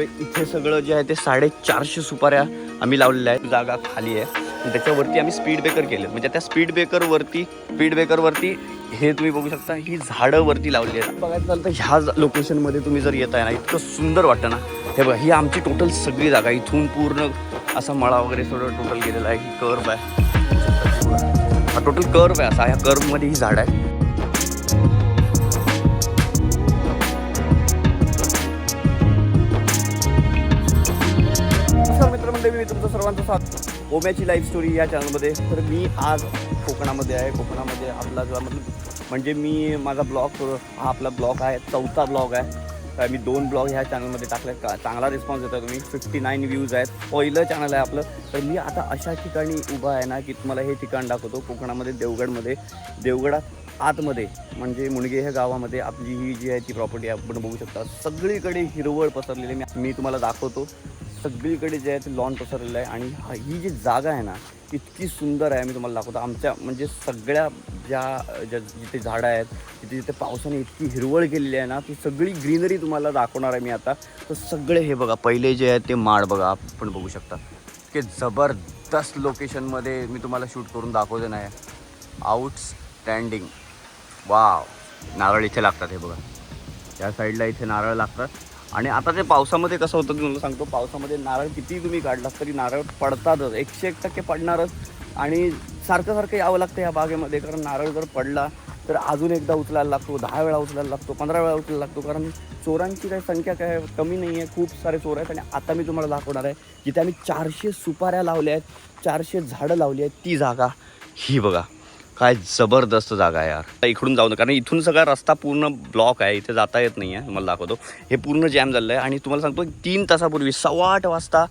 तर इथे सगळं जे आहे ते साडेचारशे सुपाऱ्या आम्ही लावलेल्या आहेत. जागा खाली आहे. आणि त्याच्यावरती आम्ही स्पीड ब्रेकर केले म्हणजे त्या स्पीड ब्रेकरवरती स्पीड ब्रेकरवरती हे तुम्ही बघू शकता ही झाडं वरती लावली आहेत. बघायचं झालं तर ह्या लोकेशनमध्ये तुम्ही जर येत आहे ना इतकं सुंदर वाटतं ना. हे बघा ही आमची टोटल सगळी जागा. इथून पूर्ण असा मळा वगैरे सगळं टोटल गेलेला आहे. ही कर्व आहे. हा टोटल कर्व आहे असा. ह्या कर्वमध्ये ही झाड आहे मी तुमचं सर्वांचं साथ ओम्याची लाईफ स्टोरी या चॅनलमध्ये तर मी आज कोकणामध्ये आहे. कोकणामध्ये आपला जो मतलब म्हणजे मी माझा ब्लॉग हा आपला ब्लॉग आहे. चौथा ब्लॉग आहे. तर मी दोन ब्लॉग ह्या चॅनलमध्ये टाकले का चांगला रिस्पॉन्स देता तुम्ही. फिफ्टी नाईन व्ह्यूज आहेत. पहिलं चॅनल आहे आपलं. तर मी आता अशा ठिकाणी उभा आहे ना की तुम्हाला हे ठिकाण दाखवतो. कोकणामध्ये देवगडमध्ये. देवगडात आतमध्ये म्हणजे मुणगे ह्या गावामध्ये आपली ही जी आहे ती प्रॉपर्टी आपण बघू शकता. सगळीकडे हिरवळ पसरलेली मी मी तुम्हाला दाखवतो. सगळीकडे जे आहे ते लॉन पसरलेलं आहे आणि हा- ही जी जागा आहे ना इतकी सुंदर आहे मी तुम्हाला दाखवतो. आमच्या म्हणजे सगळ्या ज्या ज्या जिथे झाडं आहेत तिथे जिथे पावसाने इतकी हिरवळ केलेली आहे ना ती सगळी ग्रीनरी तुम्हाला दाखवणार आहे मी आता. तर सगळे हे बघा पहिले जे आहे ते माड बघा आपण बघू शकता. की जबरदस्त लोकेशनमध्ये मी तुम्हाला शूट करून दाखवते नाही आउटस्टँडिंग वाव नारळ इथे लागतात हे बघा. या साईडला इथे नारळ लागतात. आणि आता ते पावसामध्ये कसं होतं तुम्हाला सांगतो. पावसामध्ये नारळ किती तुम्ही काढलात तरी नारळ पडतातच. एकशे एक टक्के पडणारच. आणि सारखं सारखं यावं लागतं या बागेमध्ये. कारण नारळ जर पडला तर अजून एकदा उचलायला लागतो. दहा वेळा उचलायला लागतो. पंधरा वेळा उचलायला लागतो. कारण चोरांची काही संख्या काय कमी नाही आहे. खूप सारे चोर आहेत. आणि आता मी तुम्हाला दाखवणार आहे जिथे आम्ही चारशे सुपाऱ्या लावल्या आहेत. चारशे झाडं लावली आहेत. ती जागा ही बघा. काय जबरदस्त जागा आहे यार. आता इकडून जाऊ नका कारण इथून सगळा रस्ता पूर्ण ब्लॉक आहे इथे जाता येत नाही आहे तुम्हाला दाखवतो. हे पूर्ण जॅम झालेलं आहे आणि तुम्हाला सांगतो तीन तासापूर्वी सव्वा आठ वाजता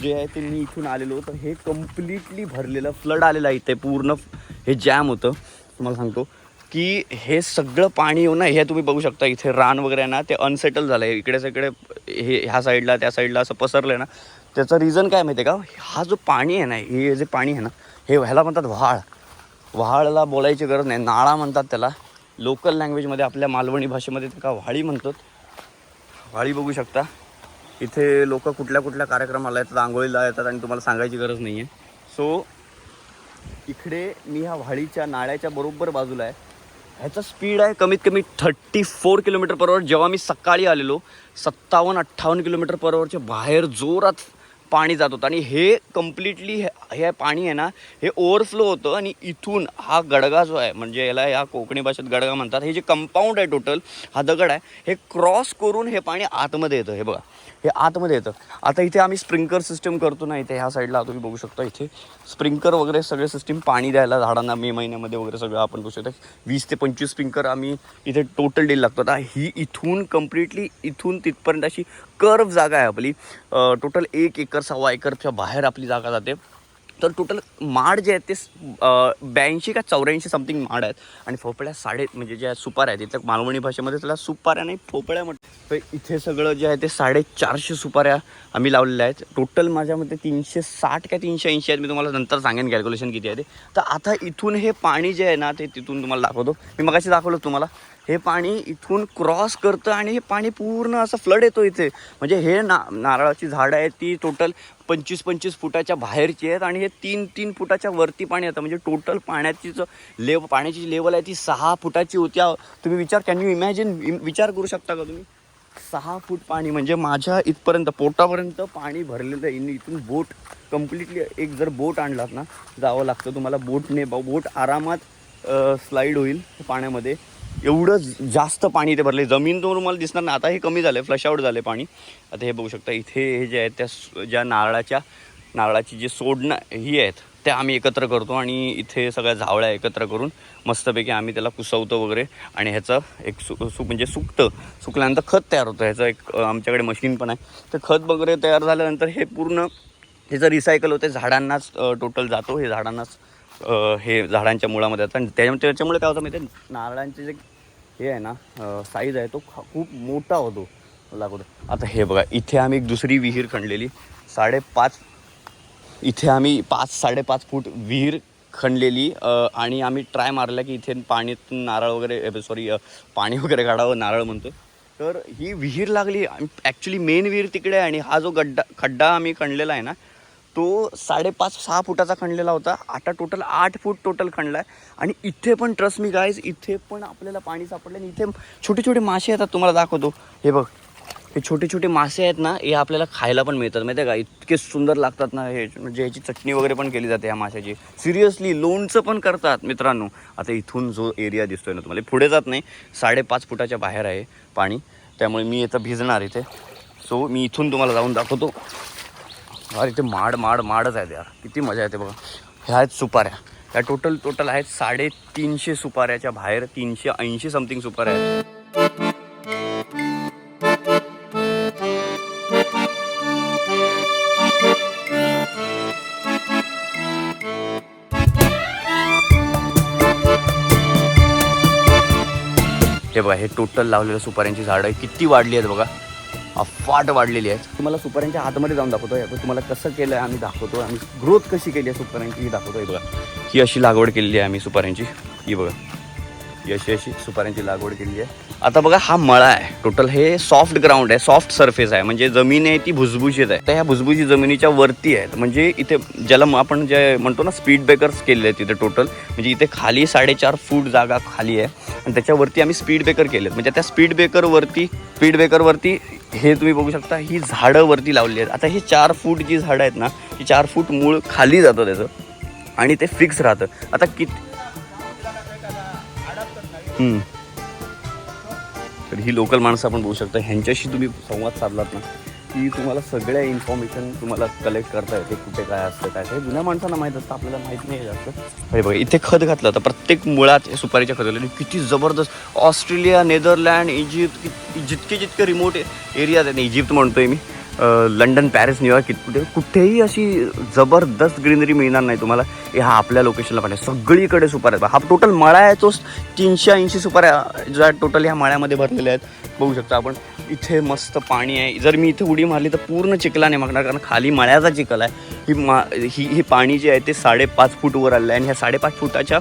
जे आहे ते मी इथून आलेलो तर हे कम्प्लिटली भरलेलं फ्लड आलेलं आहे इथे पूर्ण हे जॅम होतं. तुम्हाला सांगतो की हे सगळं पाणी येऊन ना हे तुम्ही बघू शकता इथे रान वगैरे आहे ना ते अनसेटल झालं आहे इकडे सगळे हे ह्या साईडला त्या साईडला असं पसरलं आहे ना. त्याचं रिझन काय माहिती आहे का? हा जो पाणी आहे ना हे जे पाणी आहे ना हे व्हायला म्हणतात व्हाळ व्हाळला बोलायची गरज नाही. नाळा म्हणतात त्याला. लोकल लँग्वेजमध्ये आपल्या मालवणी भाषेमध्ये त्याला वाळी व्हाळी म्हणतात. व्हाळी बघू शकता. इथे लोक कुठल्या कुठल्या कार्यक्रमाला येतात आंघोळीला येतात आणि तुम्हाला सांगायची गरज नाही आहे सो इकडे मी ह्या व्हाळीच्या नाळ्याच्या बरोबर बाजूला आहे. ह्याचा स्पीड आहे कमीत कमी thirty four kilometre per hour जेव्हा मी सकाळी आलेलो सत्तावन्न अठ्ठावन्न किलोमीटर पर आवरच्या बाहेर जोरात पाणी जात होतं. आणि हे कम्प्लिटली हे पाणी आहे ना हे ओव्हरफ्लो होतं आणि इथून हा गडगा जो आहे म्हणजे याला या कोकणी भाषेत गडगा म्हणतात हे जे कंपाऊंड आहे टोटल हा दगड आहे हे क्रॉस करून हे पाणी आतमध्ये येतं. हे बघा हे आतमध्ये येतं. आता इथे आम्ही स्प्रिंकर सिस्टम करतो ना इथे ह्या साईडला तुम्ही बघू शकता इथे. स्प्रिंकर वगैरे सगळे सिस्टीम पाणी द्यायला झाडांना मे महिन्यामध्ये वगैरे सगळं आपण बघू शकता. वीस ते पंचवीस स्प्रिंकर आम्ही इथे टोटल डेल लागतो आता ही इथून कम्प्लिटली इथून तिथपर्यंत अशी कर्व जागा आहे आपली. टोटल एक एकर सव्वा एकरच्या बाहेर आपली जागा जाते. तर टोटल माड जे आहेत ते ब्याऐंशी का चौऱ्याऐंशी समथिंग माड आहेत. आणि फोपळ्या साडे म्हणजे ज्या सुपाऱ्या आहेत तिथल्या मालवणी भाषेमध्ये त्याला सुपाऱ्या नाही फोपळ्या म्हणतात तर इथे सगळं जे आहे ते साडेचारशे सुपाऱ्या आम्ही लावलेल्या आहेत. टोटल माझ्यामध्ये तीनशे साठ का तीनशे ऐंशी आहेत. मी तुम्हाला नंतर सांगेन कॅल्क्युलेशन किती आहे ते. तर आता इथून हे पाणी जे आहे ना ते तिथून तुम्हाला दाखवतो. मी मगाशी दाखवलं तुम्हाला. हे पाणी इथून क्रॉस करतं आणि हे पाणी पूर्ण असं फ्लड येतो इथे. म्हणजे हे ना नारळाची झाडं आहेत ती टोटल पंचवीस पंचवीस फुटाच्या बाहेरची आहेत आणि हे तीन तीन फुटाच्या वरती पाणी येतं. म्हणजे टोटल पाण्याची जो लेव पाण्याची जी लेवल आहे ती सहा फुटाची होती. तुम्ही विचार कॅन यू इमॅजिन विचार करू शकता का तुम्ही? सहा फूट पाणी म्हणजे माझ्या इथपर्यंत पोटापर्यंत पाणी भरलेलं आहे. इथून बोट कम्प्लिटली एक जर बोट आणलात ना जावं लागतं. तुम्हाला बोटने बोट आरामात स्लाईड होईल पाण्यामध्ये. एवढं जास्त पाणी इथे भरले जमीन तर तुम्हाला दिसणार नाही. आता हे कमी झालं आहे फ्लश आउट झाले पाणी. आता हे बघू शकता इथे हे जे आहेत त्या ज्या नारळाच्या नारळाची जी सोडणं ही आहेत त्या आम्ही एकत्र करतो आणि इथे सगळ्या झावळ्या एकत्र करून मस्तपैकी आम्ही त्याला कुसवतो वगैरे. आणि ह्याचं एक सु सु म्हणजे सुकतं सुकल्यानंतर खत तयार होतं. ह्याचं एक आमच्याकडे मशीन पण आहे. तर खत वगैरे तयार झाल्यानंतर हे पूर्ण ह्याचं रिसायकल होते झाडांनाच टोटल जातो. हे झाडांनाच हे झाडांच्या मुळामध्ये येतं आणि त्याच्या त्याच्यामुळे काय होतं माहिती आहे नारळांचे जे हे आहे ना साईज आहे तो खूप मोठा होतो. लागतो आता हे बघा इथे आम्ही एक दुसरी विहीर खणलेली. साडेपाच इथे आम्ही पाच साडेपाच फूट विहीर खणलेली. आणि आम्ही ट्राय मारला की इथे पाण्यातून नारळ वगैरे सॉरी पाणी वगैरे काढावं नारळ म्हणतो तर ही विहीर लागली. ॲक्च्युली मेन विहीर तिकडे आहे आणि हा जो गड्डा खड्डा आम्ही खणलेला आहे ना तो साडेपाच सहा फुटाचा खणलेला होता. आता टोटल आठ फूट टोटल खणला आहे आणि इथे पण ट्रस्ट मी गाईज इथे पण आपल्याला पाणी सापडलं आणि इथे छोटे छोटे मासे येतात तुम्हाला दाखवतो. हे बघ हे छोटे छोटे मासे आहेत ना हे आपल्याला खायला पण मिळतात. माहिती आहे का? इतके सुंदर लागतात ना हे म्हणजे ह्याची चटणी वगैरे पण केली जाते या माशाची. सिरियसली लोणचं पण करतात मित्रांनो. आता इथून जो एरिया दिसतोय ना तुम्हाला पुढे जात नाही. साडेपाच फुटाच्या बाहेर आहे पाणी. त्यामुळे मी इथं भिजणार इथे. सो मी इथून तुम्हाला जाऊन दाखवतो. अरे इथे माड माड माडच आहेत यार. किती मजा येते बघा. ह्या आहेत सुपाऱ्या. ह्या टोटल टोटल आहेत साडेतीनशे सुपाऱ्याच्या बाहेर तीनशे ऐंशी समथिंग सुपाऱ्या आहेत. हे बघा हे टोटल लावलेलं सुपाऱ्यांची झाडं किती वाढली आहेत बघा. अफाट वाढलेली आहे तुम्हाला सुपाऱ्यांच्या आतमध्ये जाऊन दाखवतो आहे तुम्हाला कसं केलं आहे आम्ही दाखवतो आम्ही ग्रोथ कशी केली आहे सुपाऱ्यांची ही दाखवतो आहे बघा. ही अशी लागवड केलेली आहे आम्ही सुपाऱ्यांची. ही बघा. अशी अशी सुपाऱ्यांची लागवड केलेली आहे. आता बघा हा मळा आहे. टोटल हे सॉफ्ट ग्राउंड आहे सॉफ्ट सरफेस आहे. म्हणजे जमीन आहे ती भुसभुशीत आहे. तर ह्या भुसभुशी जमिनीच्या वरती आहेत. म्हणजे इथे ज्याला आपण जे म्हणतो ना स्पीड ब्रेकर्स केलेले आहेत तिथे टोटल म्हणजे इथे खाली साडेचार फूट जागा खाली आहे. आणि त्याच्यावरती आम्ही स्पीड ब्रेकर केले म्हणजे त्या स्पीड ब्रेकरवरती स्पीड ब्रेकरवरती हे तुम्ही बघू शकता ही झाडं वरती लावली आहेत. आता ही चार फूट जी झाडं आहेत ना ही चार फूट मूळ खाली जातं त्याचं. आणि ते फिक्स राहतं. आता किती तर ही लोकल माणसं आपण बघू शकता. ह्यांच्याशी तुम्ही संवाद साधलात ना की तुम्हाला सगळ्या इन्फॉर्मेशन तुम्हाला कलेक्ट करता येते कुठे काय असतं काय काय. जुन्या माणसांना माहीत असतं आपल्याला माहीत नाही आहे जास्त. अरे बघा इथे खत घातलं तर प्रत्येक मुळात हे सुपारीच्या खत आणि किती जबरदस्त. ऑस्ट्रेलिया नेदरलँड इजिप्त जितके जितके रिमोट एरियाज आहेत इजिप्त म्हणतोय मी. लंडन पॅरिस न्यूयॉर्क कुठे कुठेही अशी जबरदस्त ग्रीनरी मिळणार नाही तुम्हाला. हे हा आपल्या लोकेशनला पाहिजे. सगळीकडे सुपाऱ्या आहेत. हा टोटल मळा आहे तो तीनशे ऐंशी सुपाऱ्या ज्या टोटल ह्या मळ्यामध्ये भरलेल्या आहेत. बघू शकता आपण. इथे मस्त पाणी आहे. जर मी इथे उडी मारली तर पूर्ण चिखलाने मागणार कारण खाली मळ्याचा चिखल आहे. ही मा ही हे पाणी जे आहे ते साडेपाच फूटवर आलेलं आहे. आणि ह्या साडेपाच फुटाच्या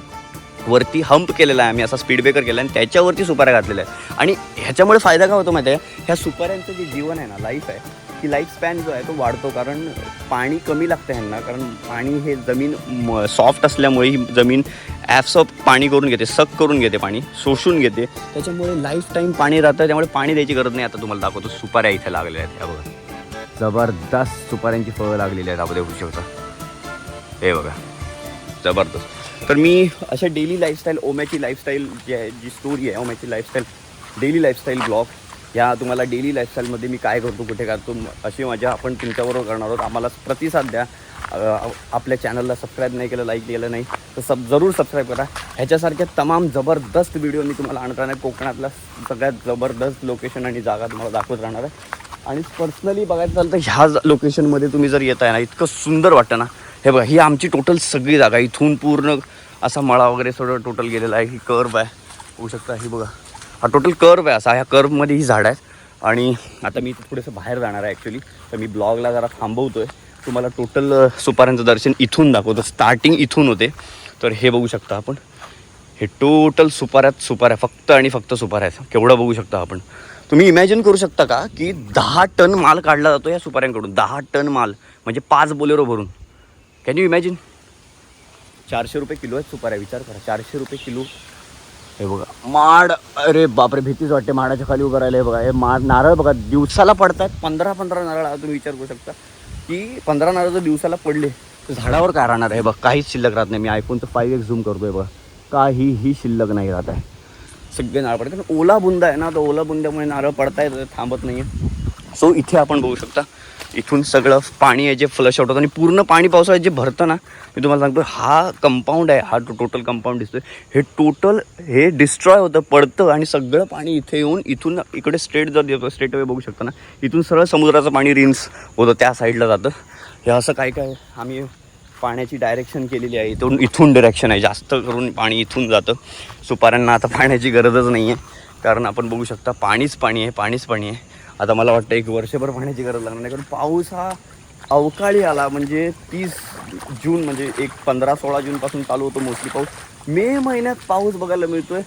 वरती हंप केलेला आहे आम्ही. असा स्पीड ब्रेकर केला आणि त्याच्यावरती सुपाऱ्या घातलेल्या आहेत. आणि ह्याच्यामुळे फायदा काय होतो माहिती आहे? ह्या सुपाऱ्यांचं जे जीवन आहे ना लाईफ आहे की लाईफ स्पॅन जो आहे तो वाढतो कारण पाणी कमी लागतं ह्यांना. कारण पाणी हे जमीन सॉफ्ट असल्यामुळे ही जमीन ॲप्सअप पाणी करून घेते सक करून घेते पाणी शोषून घेते. त्याच्यामुळे लाईफ टाईम पाणी राहतं त्यामुळे पाणी द्यायची गरज नाही. आता तुम्हाला दाखवतो सुपाऱ्या इथे लागलेल्या आहेत. बघा. जबरदस्त सुपाऱ्यांची फळं लागलेली आहेत आपण देऊ शकता हे बघा. जबरदस्त. तर मी अशा डेली लाईफस्टाईल ओम्याची लाईफस्टाईल जी आहे जी स्टोरी आहे ओम्याची लाईफस्टाईल डेली लाईफस्टाईल ब्लॉग ह्या तुम्हाला डेली लाईफस्टाईलमध्ये मी काय करतो कुठे करतो अशी मजा आपण तुमच्याबरोबर करणार आहोत. आम्हाला प्रतिसाद द्या. आपल्या चॅनलला सबस्क्राईब नाही केलं लाईक केलं नाही तर सब जरूर सबस्क्राईब करा. ह्याच्यासारख्या तमाम जबरदस्त व्हिडिओ मी तुम्हाला आणत राहणार. कोकणातला सगळ्यात जबरदस्त लोकेशन आणि जागा तुम्हाला दाखवत राहणार आहे. आणि पर्सनली बघायचं झालं तर ह्या लोकेशनमध्ये तुम्ही जर येत आहे ना इतकं सुंदर वाटतं ना. हे बघा ही आमची टोटल सगळी जागा इथून पूर्ण असा मळा वगैरे सगळं टोटल गेलेला आहे. ही कर्व आहे. होऊ शकता ही बघा. हा टोटल कर्व आहे असा. ह्या कर्वमध्ये ही झाड आहेत. आणि आता मी थोडंसं बाहेर जाणार आहे ॲक्च्युली तर मी ब्लॉगला जरा थांबवतो आहे तुम्हाला टोटल सुपाऱ्यांचं दर्शन इथून दाखवतो. स्टार्टिंग इथून होते. तर हे बघू शकता आपण. हे टोटल सुपाऱ्यात सुपाऱ्या फक्त आणि फक्त सुपाऱ्या आहेत. केवढं बघू शकता आपण. तुम्ही इमॅजिन करू शकता का की दहा टन माल काढला जातो या सुपाऱ्यांकडून? दहा टन माल. म्हणजे पाच बोलेरो भरून. कॅन यू इमॅजिन चारशे रुपये किलो आहेत सुपाऱ्या. विचार करा. चारशे रुपये किलो हे बघा. माड अरे बापरे भीतीच वाटते माडाच्या खाली उभं राहिलं हे बघा हे माड नारळ बघा दिवसाला पडतात पंधरा पंधरा नारळ तुम्ही विचार करू शकता. की पंधरा नारळ जर दिवसाला पडले तर झाडावर काय राहणार आहे? बघ काहीच शिल्लक राहत नाही. मी ऐकून तर फाईव्ह एक्स झूम करतोय बघा. काहीही शिल्लक नाही राहत आहे. सगळे नारळ पडतात. ओला बुंदा आहे ना तर ओला बुंद्यामुळे नारळ पडतायत थांबत नाही सो इथे आपण बघू शकता इथून सगळं पाणी आहे जे फ्लश आउट होतं. आणि पूर्ण पाणी पावसाळ्यात जे भरतं ना मी तुम्हाला सांगतो हा कंपाऊंड आहे. हा टोटल कंपाऊंड दिसतोय. हे टोटल हे डिस्ट्रॉय होतं पडतं आणि सगळं पाणी इथे येऊन इथून इकडे स्ट्रेट जर येतो स्ट्रेट वे बघू शकता ना इथून सरळ समुद्राचं पाणी रिन्स होतं त्या साईडला जातं. हे असं काय काय आम्ही पाण्याची डायरेक्शन केलेली आहे. इथून इथून डिरेक्शन आहे. जास्त करून पाणी इथून जातं. सुपाऱ्यांना आता पाण्याची गरजच नाही आहे कारण आपण बघू शकता पाणीच पाणी आहे पाणीच पाणी आहे. आता मला वाटतं एक वर्षभर पाण्याची गरज लागणार नाही कारण पाऊस हा अवकाळी आला. म्हणजे तीस जून म्हणजे एक पंधरा सोळा जूनपासून चालू होतो मोस्टली पाऊस. मे महिन्यात पाऊस बघायला मिळतोय.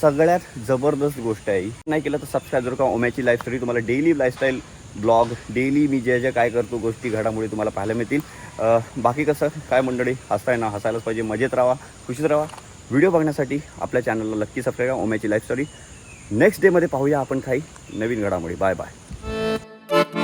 सगळ्यात जबरदस्त गोष्ट आहे ही. नाही केलं तर सबस्क्राईब जर का ओम्याची लाईफ स्टोरी तुम्हाला डेली लाईफस्टाईल ब्लॉग डेली मी ज्या ज्या काय करतो गोष्टी घडामोडी तुम्हाला पाहायला मिळतील. बाकी कसं काय मंडळी हसताय ना हसायलाच पाहिजे मजेत राहा खुशीत राहा. व्हिडिओ बघण्यासाठी आपल्या चॅनलला नक्की सबस्क्राईब करा. ओम्याची लाईफ स्टोरी नेक्स्ट डेमध्ये पाहूया आपण काही नवीन घडामोडी. Bye bye.